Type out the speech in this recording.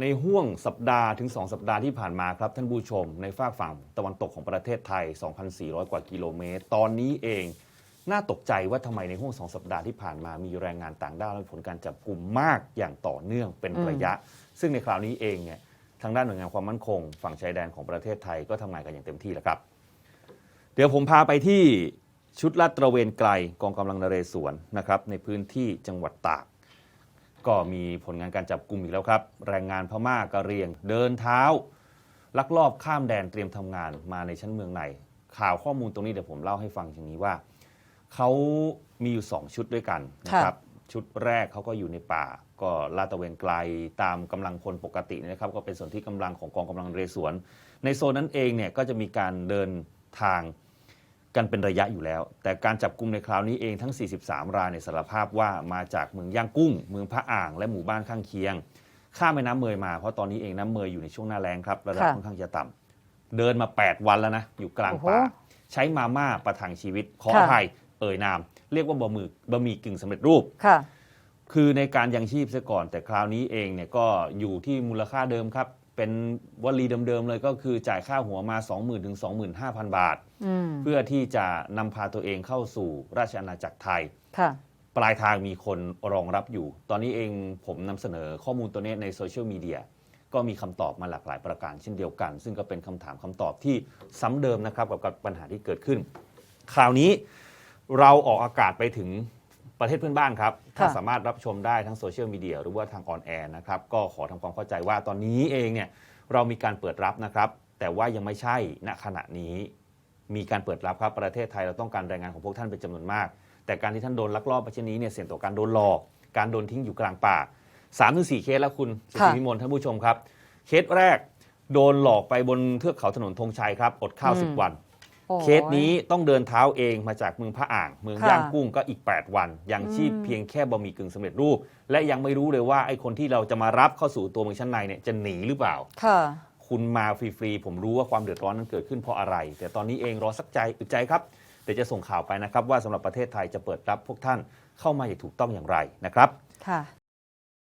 ในห่วงสัปดาห์ถึง 2 สัปดาห์ที่ผ่านมาครับท่านผู้ชม ในฝากฝั่งตะวันตกของประเทศไทย 2,400 กว่ากิโลเมตร ตอนนี้เองน่าตกใจว่าทำไมในห่วง 2 สัปดาห์ที่ผ่านมามีแรงงานต่างด้าวและผลการจับกลุ่มมากอย่างต่อเนื่องเป็นระยะ ซึ่งในคราวนี้เองเนี่ยทางด้านหน่วยงานความมั่นคง ฝั่งชายแดนของประเทศไทยก็ทำงานกันอย่างเต็มที่แล้วครับ เดี๋ยวผมพาไปที่ชุดลาดตระเวนไกลกองกำลังนเรศวรนะครับในพื้นที่จังหวัดตาก ก็มีผลงานการจับกลุ่มอีกแล้วครับ แรงงานพม่ากะเหรียง เดินเท้า ลักลอบข้ามแดนเตรียมทำงานมาในชั้นเมืองใน ข่าวข้อมูลตรงนี้เดี๋ยวผมเล่าให้ฟังอย่างนี้ว่า เขามีอยู่ 2 ชุดด้วยกันนะครับ ชุดแรกเขาก็อยู่ในป่า ก็ลาดตระเวนไกลตามกำลังพลปกตินะครับ ก็เป็นส่วนที่กำลังของกองกำลังนเรศวรในโซนนั้นเองเนี่ยก็จะมีการเดินทาง กันเป็นระยะอยู่แล้ว แต่การจับกลุ่มในคราวนี้เองทั้ง 43 รายในยสารภาพว่ามาจากเมืองย่างกุ้ง เมืองพระอ่าง และหมู่บ้านข้างเคียง ข้ามแม่น้ำเมยมาเพราะตอนนี้เองน้ำเมยอยู่ในช่วงหน้าแล้งครับระดับค่ะค่อนข้างจะต่ำเดินมา 8 วันแล้วนะอยู่กลางโอ้โหป่าใช้มาม่าประทังชีวิตขออค่ะภัยเอ่ยนาม เรียกว่าบะหมี่บะหมี่กึ่งสำเร็จรูปค่ะ คือในการยังชีพซะก่อน แต่คราวนี้เองเนี่ยก็อยู่ที่มูลค่าเดิมครับ เป็นวลีเดิมๆเลยก็คือจ่ายค่าหัวมา 20,000ถึง25,000 บาท อืมเพื่อที่จะนำพาตัวเองเข้าสู่ราชอาณาจักรไทย ค่ะ ปลายทางมีคนรองรับอยู่ ตอนนี้เองผมนำเสนอข้อมูลตัวนี้ในโซเชียลมีเดียก็มีคำตอบมาหลากหลายประการเช่นเดียวกัน ซึ่งก็เป็นคำถามคำตอบที่ซ้ำเดิมนะครับกับกับปัญหาที่เกิดขึ้น คราวนี้เราออกอากาศไปถึง ประเทศเพื่อนบ้านครับ ถ้าค่ะสามารถรับชมได้ทั้งโซเชียลมีเดียหรือว่าทางออนแอร์นะครับ ก็ขอทำความเข้าใจว่าตอนนี้เองเนี่ยเรามีการเปิดรับนะครับ แต่ว่ายังไม่ใช่ณขณะนี้มีการเปิดรับครับประเทศไทยเราต้องการแรงงานของพวกท่านเป็นจำนวนมาก แต่การที่ท่านโดนลักลอบไปเช่นนี้เนี่ยเสี่ยงต่อการโดนหลอก การโดนทิ้งอยู่กลางป่า3าถึงสเคสแล้วคุณสุค่ะธิวิมลท่านผู้ชมครับ เคสแรก โดนหลอกไปบนเทือกเขาถนนธงชัยครับอดข้าวอืมสิบวันโอ้ย เคสนี้ต้องเดินเท้าเองมาจากเมืองพระอ่าง เมืองค่ะ ย่างกุ้งก็อีก 8 วัน ยังชีพอืมเพียงแค่บะหมี่กึ่งสำเร็จรูป และยังไม่รู้เลยว่าไอ้คนที่เราจะมารับเข้าสู่ตัวเมืองชั้นในเนี่ยจะหนีหรือเปล่า ค่ะ คุณมาฟรีๆ ผมรู้ว่าความเดือดร้อนนั้นเกิดขึ้นเพราะอะไร แต่ตอนนี้เองรอสักใจอึดใจครับ เดี๋ยวจะส่งข่าวไปนะครับ ว่าสำหรับประเทศไทยจะเปิดรับพวกท่านเข้ามาอย่างถูกต้องอย่างไรนะครับ ค่ะ